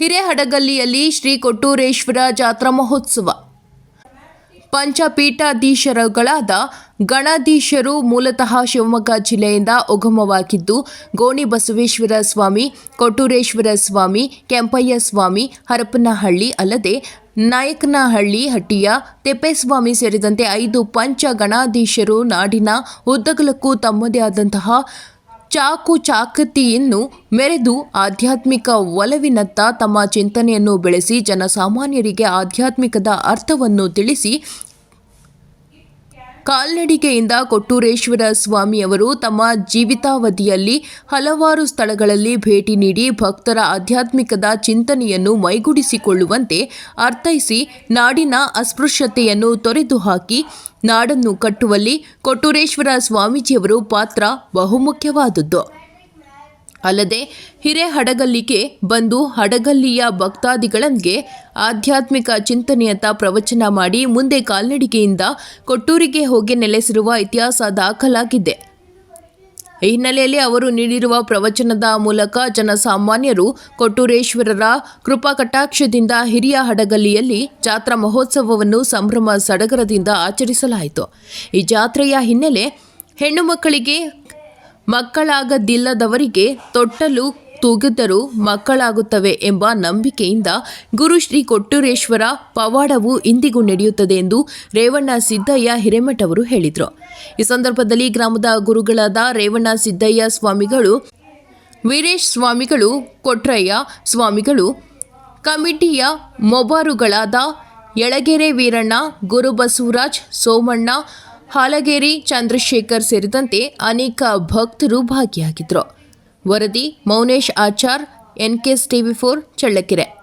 ಹಿರೇಹಡಗಲ್ಲಿಯಲ್ಲಿ ಶ್ರೀ ಕೊಟ್ಟೂರೇಶ್ವರ ಜಾತ್ರಾ ಮಹೋತ್ಸವ. ಪಂಚಪೀಠಾಧೀಶರುಗಳಾದ ಗಣಾಧೀಶರು ಮೂಲತಃ ಶಿವಮೊಗ್ಗ ಜಿಲ್ಲೆಯಿಂದ ಉಗಮವಾಗಿದ್ದು, ಗೋಣಿ ಬಸವೇಶ್ವರ ಸ್ವಾಮಿ, ಕೊಟ್ಟೂರೇಶ್ವರ ಸ್ವಾಮಿ, ಕೆಂಪಯ್ಯ ಸ್ವಾಮಿ, ಹರಪನಹಳ್ಳಿ ಅಲ್ಲದೆ ನಾಯಕನಹಳ್ಳಿ ಹಟ್ಟಿಯ ತಿಪ್ಪೇಸ್ವಾಮಿ ಸೇರಿದಂತೆ ಐದು ಪಂಚ ಗಣಾಧೀಶರು ನಾಡಿನ ಉದ್ದಗಲಕ್ಕೂ ತಮ್ಮದೇ ಆದಂತಹ ಚಾಕು ಚಾಕತಿಯನ್ನು ಮೆರೆದು ಆಧ್ಯಾತ್ಮಿಕ ಒಲವಿನತ್ತ ತಮ್ಮ ಚಿಂತನೆಯನ್ನು ಬೆಳೆಸಿ ಜನಸಾಮಾನ್ಯರಿಗೆ ಆಧ್ಯಾತ್ಮಿಕದ ಅರ್ಥವನ್ನು ತಿಳಿಸಿ ಕಾಲ್ನಡಿಗೆಯಿಂದ ಕೊಟ್ಟೂರೇಶ್ವರ ಸ್ವಾಮಿಯವರು ತಮ್ಮ ಜೀವಿತಾವಧಿಯಲ್ಲಿ ಹಲವಾರು ಸ್ಥಳಗಳಲ್ಲಿ ಭೇಟಿ ನೀಡಿ ಭಕ್ತರ ಆಧ್ಯಾತ್ಮಿಕದ ಚಿಂತನೆಯನ್ನು ಮೈಗೂಡಿಸಿಕೊಳ್ಳುವಂತೆ ಅರ್ಥೈಸಿ ನಾಡಿನ ಅಸ್ಪೃಶ್ಯತೆಯನ್ನು ತೊರೆದು ಹಾಕಿ ನಾಡನ್ನು ಕಟ್ಟುವಲ್ಲಿ ಕೊಟ್ಟೂರೇಶ್ವರ ಸ್ವಾಮೀಜಿಯವರು ಪಾತ್ರ ಬಹುಮುಖ್ಯವಾದದ್ದು. ಅಲ್ಲದೆ ಹಿರೇಹಡಗಲ್ಲಿಗೆ ಬಂದು ಹಡಗಲ್ಲಿಯ ಭಕ್ತಾದಿಗಳಿಗೆ ಆಧ್ಯಾತ್ಮಿಕ ಚಿಂತನೆಯತ್ತ ಪ್ರವಚನ ಮಾಡಿ ಮುಂದೆ ಕಾಲ್ನಡಿಗೆಯಿಂದ ಕೊಟ್ಟೂರಿಗೆ ಹೋಗಿ ನೆಲೆಸಿರುವ ಇತಿಹಾಸ ದಾಖಲಾಗಿದೆ. ಈ ಹಿನ್ನೆಲೆಯಲ್ಲಿ ಅವರು ನೀಡಿರುವ ಪ್ರವಚನದ ಮೂಲಕ ಜನಸಾಮಾನ್ಯರು ಕೊಟ್ಟೂರೇಶ್ವರರ ಕೃಪಾ ಕಟಾಕ್ಷದಿಂದ ಹಿರಿಯ ಹಡಗಲಿಯಲ್ಲಿ ಜಾತ್ರಾ ಮಹೋತ್ಸವವನ್ನು ಸಂಭ್ರಮ ಸಡಗರದಿಂದ ಆಚರಿಸಲಾಯಿತು. ಈ ಜಾತ್ರೆಯ ಹಿನ್ನೆಲೆ ಹೆಣ್ಣು ಮಕ್ಕಳಿಗೆ ಮಕ್ಕಳಾಗದಿಲ್ಲದವರಿಗೆ ತೊಟ್ಟಲು ತೂಗಿದ್ದರೂ ಮಕ್ಕಳಾಗುತ್ತವೆ ಎಂಬ ನಂಬಿಕೆಯಿಂದ ಗುರು ಶ್ರೀ ಕೊಟ್ಟೂರೇಶ್ವರ ಪವಾಡವು ಇಂದಿಗೂ ನಡೆಯುತ್ತದೆ ಎಂದು ರೇವಣ್ಣ ಸಿದ್ದಯ್ಯ ಹಿರೇಮಠ ಅವರು ಹೇಳಿದರು. ಈ ಸಂದರ್ಭದಲ್ಲಿ ಗ್ರಾಮದ ಗುರುಗಳಾದ ರೇವಣ್ಣ ಸಿದ್ದಯ್ಯ ಸ್ವಾಮಿಗಳು, ವೀರೇಶ್ ಸ್ವಾಮಿಗಳು, ಕೊಟ್ರಯ್ಯ ಸ್ವಾಮಿಗಳು, ಕಮಿಟಿಯ ಮೊಬಾರುಗಳಾದ ಯಳಗೆರೆ ವೀರಣ್ಣ ಗುರುಬಸವರಾಜ್ ಸೋಮಣ್ಣ ಹಾಲಗೇರಿ ಚಂದ್ರಶೇಖರ್ ಸೇರಿದಂತೆ ಅನೇಕ ಭಕ್ತರು ಭಾಗಿಯಾಗಿದ್ದರು. ವರದಿ Mounesh Achar NKS TV four Challakere.